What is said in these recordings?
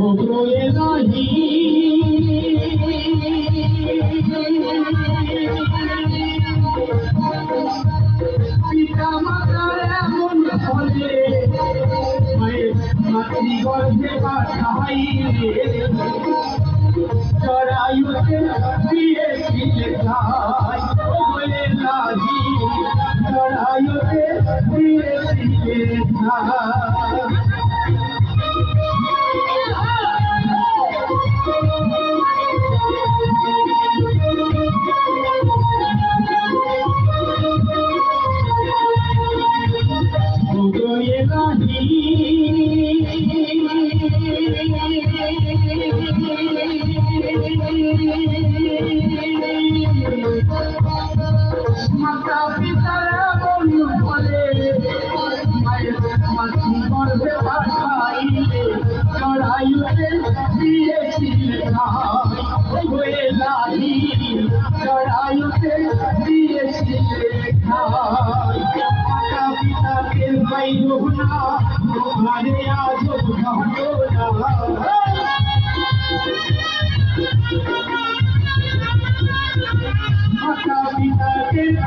ওগোয়ে নাহি। পিতা মাতা এমন ফলে মায়ের মাতৃ গর্ভে পাঠাইলে জরায়ুতে দিয়েছিলে ঠাই ওগোয়ে নাহি। জরায়ুতে দিয়েছিলে ঠাই দিয়েছিলে মাতা পিতাকে পাইল না তোমারে আজ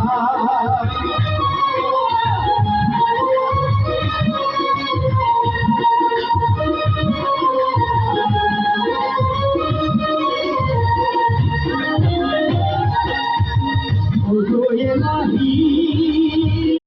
हा हा